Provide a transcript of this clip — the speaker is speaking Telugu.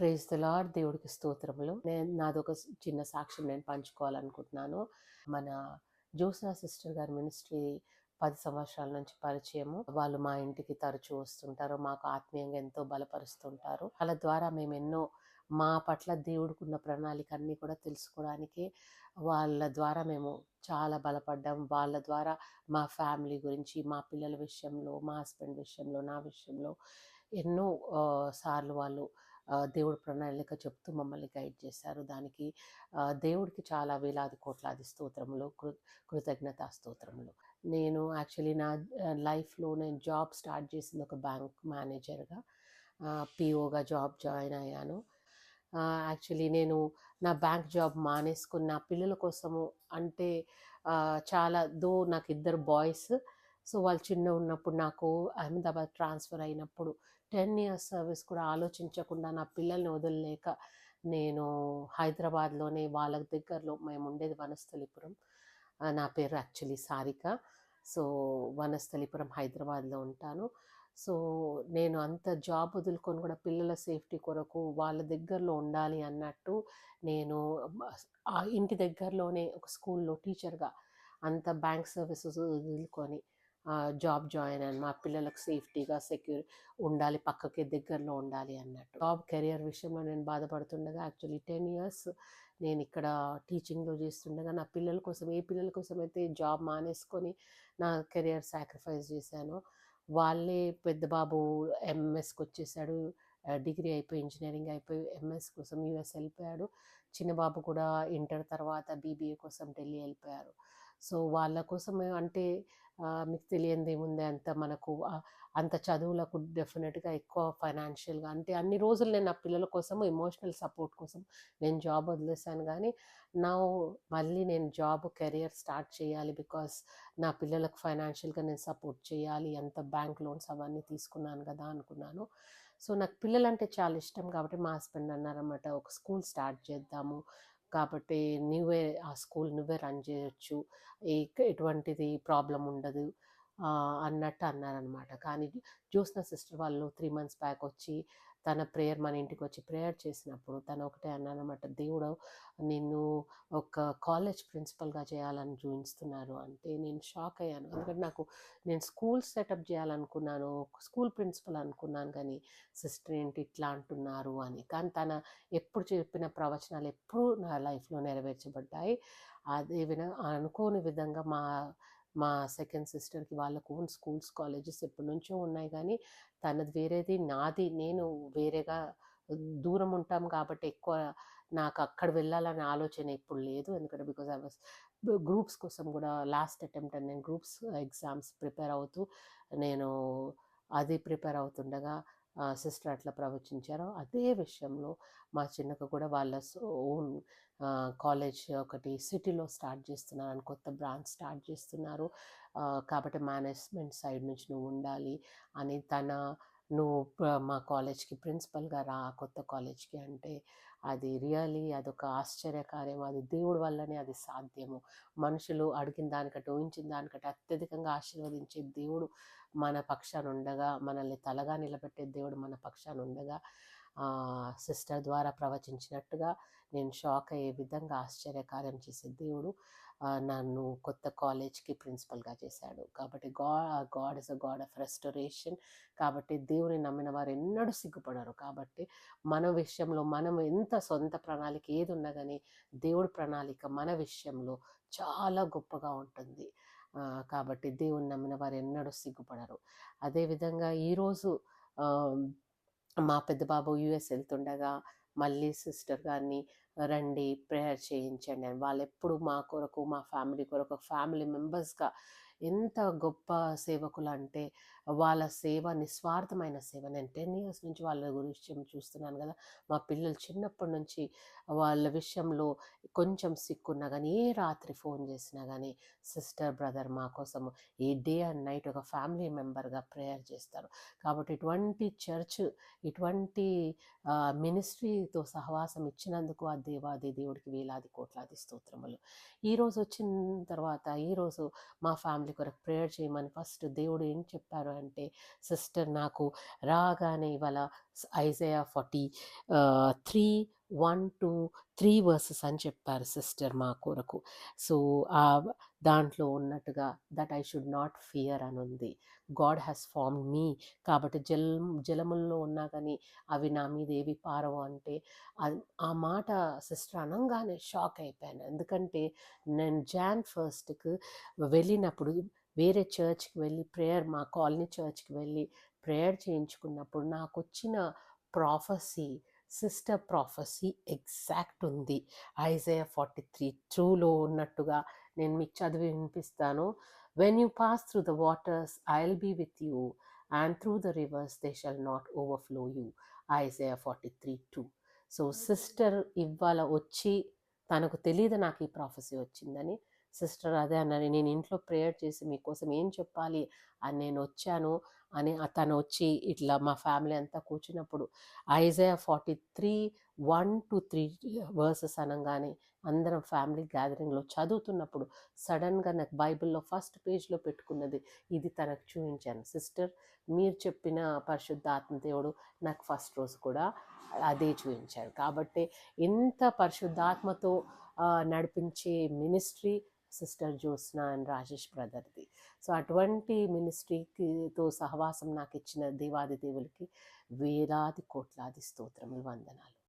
ప్రేజ్ లార్డ్ దేవుడికి స్తోత్రములు. నేను నాదొక చిన్న సాక్ష్యం నేను పంచుకోవాలనుకుంటున్నాను. మన జ్యోత్స్నా సిస్టర్ గారి మినిస్ట్రీ పది సంవత్సరాల నుంచి పరిచయము. వాళ్ళు మా ఇంటికి తరచూ వస్తుంటారు. మాకు ఆత్మీయంగా ఎంతో బలపరుస్తుంటారు. వాళ్ళ ద్వారా మేము ఎన్నో మా పట్ల దేవుడికున్న ప్రణాళిక అన్నీ కూడా తెలుసుకోవడానికి వాళ్ళ ద్వారా మేము చాలా బలపడ్డాం. వాళ్ళ ద్వారా మా ఫ్యామిలీ గురించి మా పిల్లల విషయంలో మా హస్బెండ్ విషయంలో నా విషయంలో ఎన్నో సార్లు వాళ్ళు దేవుడు ప్రణాళిక చెప్తూ మమ్మల్ని గైడ్ చేశారు. దానికి దేవుడికి చాలా వేలాది కోట్లాది స్తోత్రములు కృ కృతజ్ఞతా స్తోత్రములు. నేను యాక్చువల్లీ నా లైఫ్లో నేను జాబ్ స్టార్ట్ చేసింది ఒక బ్యాంక్ మేనేజర్గా పిఓగా జాబ్ జాయిన్ అయ్యాను. యాక్చువల్లీ నేను నా బ్యాంక్ జాబ్ మానేసుకుని నా పిల్లల కోసము అంటే చాలా దో నాకు ఇద్దరు బాయ్స్. సో వాళ్ళు చిన్న ఉన్నప్పుడు నాకు అహ్మదాబాద్ ట్రాన్స్ఫర్ అయినప్పుడు టెన్ ఇయర్స్ సర్వీస్ కూడా ఆలోచించకుండా నా పిల్లల్ని వదిలేక నేను హైదరాబాద్లోనే వాళ్ళ దగ్గరలో మేము ఉండేది వనస్థలిపురం నా పేరు యాక్చువల్లీ సారిక. సో వనస్థలిపురం హైదరాబాద్లో ఉంటాను. సో నేను అంత జాబ్ వదులుకొని కూడా పిల్లల సేఫ్టీ కొరకు వాళ్ళ దగ్గరలో ఉండాలి అన్నట్టు నేను ఆ ఇంటి దగ్గరలోనే ఒక స్కూల్లో టీచర్గా అంత బ్యాంక్ సర్వీసెస్ వదులుకొని జాబ్ జాయిన్ అయ్యాను మా పిల్లలకు సేఫ్టీగా సెక్యూర్ ఉండాలి పక్కకి దగ్గరలో ఉండాలి అన్నట్టు. జాబ్ కెరియర్ విషయంలో నేను బాధపడుతుండగా యాక్చువల్లీ టెన్ ఇయర్స్ నేను ఇక్కడ టీచింగ్లో చేస్తుండగా నా పిల్లల కోసం ఏ పిల్లల కోసం అయితే జాబ్ మానేసుకొని నా కెరియర్ సాక్రిఫైస్ చేశానో వాళ్ళే పెద్ద బాబు ఎంఎస్కి వచ్చేసాడు. డిగ్రీ అయిపోయి ఇంజనీరింగ్ అయిపోయి ఎంఎస్ కోసం యూఎస్ వెళ్ళిపోయాడు. చిన్నబాబు కూడా ఇంటర్ తర్వాత బీబీఏ కోసం ఢిల్లీ వెళ్ళిపోయారు. సో వాళ్ళ కోసం అంటే మీకు తెలియంది ఏముంది అంత మనకు అంత చదువులకు డెఫినెట్గా ఎక్కువ ఫైనాన్షియల్గా అంటే అన్ని రోజులు నేను నా పిల్లల కోసం ఎమోషనల్ సపోర్ట్ కోసం నేను జాబ్ వదిలేసాను కానీ నా మళ్ళీ నేను జాబ్ కెరియర్ స్టార్ట్ చేయాలి బికాస్ నా పిల్లలకు ఫైనాన్షియల్గా నేను సపోర్ట్ చేయాలి. ఎంత బ్యాంక్ లోన్స్ అవన్నీ తీసుకున్నాను కదా అనుకున్నాను. సో నాకు పిల్లలంటే చాలా ఇష్టం కాబట్టి మా హస్బెండ్ అన్నారన్నమాట ఒక స్కూల్ స్టార్ట్ చేద్దాము కాబట్టి నువ్వే ఆ స్కూల్ నువ్వే రన్ చేయొచ్చు. ఎటువంటిది ప్రాబ్లం ఉండదు. అన్నట్టు అన్నారనమాట కానీ జ్యోత్స్న సిస్టర్ వాళ్ళు త్రీ మంత్స్ బ్యాక్ వచ్చి తన ప్రేయర్ మన ఇంటికి వచ్చి ప్రేయర్ చేసినప్పుడు తను ఒకటే అన్నానమాట దేవుడు నిన్ను ఒక కాలేజ్ ప్రిన్సిపల్గా చేయాలని చూపిస్తున్నారు. అంటే నేను షాక్ అయ్యాను. ఎందుకంటే నాకు నేను స్కూల్ సెటప్ చేయాలనుకున్నాను స్కూల్ ప్రిన్సిపల్ అనుకున్నాను కానీ సిస్టర్ ఏంటి ఇట్లా అంటున్నారు అని. కానీ తన ఎప్పుడు చెప్పిన ప్రవచనాలు ఎప్పుడూ నా లైఫ్లో నెరవేర్చబడ్డాయి. అదే విధంగా అనుకోని విధంగా మా మా సెకండ్ సిస్టర్కి వాళ్ళకు ఓన్ స్కూల్స్ కాలేజెస్ ఎప్పటి నుంచో ఉన్నాయి కానీ తనది వేరేది నాది నేను వేరేగా దూరం ఉంటాం కాబట్టి ఎక్కువ నాకు అక్కడ వెళ్ళాలనే ఆలోచన ఇప్పుడు లేదు. ఎందుకంటే బికాజ్ ఐ వాస్ గ్రూప్స్ కోసం కూడా లాస్ట్ అటెంప్ట్ అని నేను గ్రూప్స్ ఎగ్జామ్స్ ప్రిపేర్ అవుతూ నేను అది ప్రిపేర్ అవుతుండగా సిస్టర్ అట్లా ప్రవచించారు అదే విషయంలో మా చిన్నకు కూడా వాళ్ళ ఓన్ కాలేజ్ ఒకటి సిటీలో స్టార్ట్ చేస్తున్నారు అని కొత్త బ్రాంచ్ స్టార్ట్ చేస్తున్నారు. కాబట్టి మేనేజ్మెంట్ సైడ్ నుంచి నువ్వు ఉండాలి అని తన నువ్వు మా కాలేజ్కి ప్రిన్సిపల్గా రా కొత్త కాలేజ్కి అంటే అది రియలీ అదొక ఆశ్చర్యకార్యం. అది దేవుడి వల్లనే అది సాధ్యము. మనుషులు అడిగిన దానికంటే ఊహించిన దానికంటే అత్యధికంగా ఆశీర్వదించే దేవుడు మన పక్షాన ఉండగా మనల్ని తలగా నిలబెట్టే దేవుడు మన పక్షాన ఉండగా సిస్టర్ ద్వారా ప్రవచించినట్టుగా నేను షాక్ అయ్యే విధంగా ఆశ్చర్యకార్యం చేసే దేవుడు నన్ను కొత్త కాలేజ్కి ప్రిన్సిపల్గా చేశాడు. కాబట్టి గా God is a God of restoration. కాబట్టి దేవుని నమ్మిన వారు ఎన్నడూ సిగ్గుపడరు. కాబట్టి మన విషయంలో మనం ఎంత సొంత ప్రణాళిక ఏది ఉన్నా కానీ దేవుడి ప్రణాళిక మన విషయంలో చాలా గొప్పగా ఉంటుంది. కాబట్టి దేవుని నమ్మిన వారు ఎన్నడూ సిగ్గుపడరు. అదేవిధంగా ఈరోజు మా పెద్ద బాబు యుఎస్ వెళ్తుండగా మళ్ళీ సిస్టర్ గారిని రండి ప్రేయర్ చేయించండి అని. వాళ్ళు ఎప్పుడు మా కొరకు మా ఫ్యామిలీ కొరకు ఫ్యామిలీ మెంబర్స్గా ఎంత గొప్ప సేవకులు అంటే వాళ్ళ సేవ నిస్వార్థమైన సేవ. నేను టెన్ ఇయర్స్ నుంచి వాళ్ళ గురించి చూస్తున్నాను కదా! మా పిల్లలు చిన్నప్పటి నుంచి వాళ్ళ విషయంలో కొంచెం సిక్కున్నా కానీ ఏ రాత్రి ఫోన్ చేసినా కానీ సిస్టర్ బ్రదర్ మా కోసము ఈ డే అండ్ నైట్ ఒక ఫ్యామిలీ మెంబర్గా ప్రేయర్ చేస్తారు. కాబట్టి ఇటువంటి చర్చ్ ఇటువంటి మినిస్ట్రీతో సహవాసం ఇచ్చినందుకు ఆ దేవాది దేవుడికి వేలాది కోట్లాది స్తోత్రములు. ఈరోజు వచ్చిన తర్వాత ఈరోజు మా ఫ్యామిలీ ఫ్యామిలీ కొరకు ప్రేయర్ చేయమని ఫస్ట్ దేవుడు ఏం చెప్పారు అంటే సిస్టర్ నాకు రాగానే ఇవాళ Isaiah forty three one to three verses అని చెప్పారు సిస్టర్ మా కొరకు. సో ఆ దాంట్లో ఉన్నట్టుగా that I should not fear అని ఉంది. గాడ్ హ్యాస్ ఫార్మ్ మీ కాబట్టి జలం జలముల్లో ఉన్నా కానీ అవి నా మీద ఏవి పారవు అంటే ఆ మాట సిస్టర్ అనగానే షాక్ అయిపోయాను. ఎందుకంటే నేను జాన్ ఫస్ట్కి వెళ్ళినప్పుడు వేరే చర్చ్కి వెళ్ళి ప్రేయర్ మా కాలనీ చర్చ్కి వెళ్ళి ప్రేయర్ చేయించుకున్నప్పుడు నాకు వచ్చిన ప్రాఫసీ సిస్టర్ ప్రాఫసీ ఎగ్జాక్ట్ ఉంది. ఐజయ ఫార్టీ త్రీ ట్రూలో ఉన్నట్టుగా నేను మీకు చదివి వినిపిస్తాను. When you pass through the waters I will be with you and through the rivers they shall not overflow you Isaiah forty three two so sister ఇవాళ వచ్చి తనకు తెలియదు నాకు ఈ ప్రాఫెసీ వచ్చిందని. సిస్టర్ అదే అన్నారు నేను ఇంట్లో ప్రేయర్ చేసి మీకోసం ఏం చెప్పాలి? అని నేను వచ్చాను. అని తను వచ్చి ఇట్లా మా ఫ్యామిలీ అంతా కూర్చున్నప్పుడు Isaiah forty three one to three verses అనగానే అందరం ఫ్యామిలీ గ్యాదరింగ్లో చదువుతున్నప్పుడు సడన్గా నాకు బైబిల్లో ఫస్ట్ పేజ్లో పెట్టుకున్నది ఇది తనకు చూపించాను. సిస్టర్ మీరు చెప్పిన పరిశుద్ధ దేవుడు నాకు ఫస్ట్ రోజు కూడా అదే చూపించాడు. కాబట్టి ఎంత పరిశుద్ధాత్మతో నడిపించే ministry sister Jyotsna and Rajesh బ్రదర్ది. So అటువంటి మినిస్ట్రీకితో సహవాసం నాకు ఇచ్చిన దేవాది దేవులకి వేలాది కోట్లాది స్తోత్రములు వందనాలు.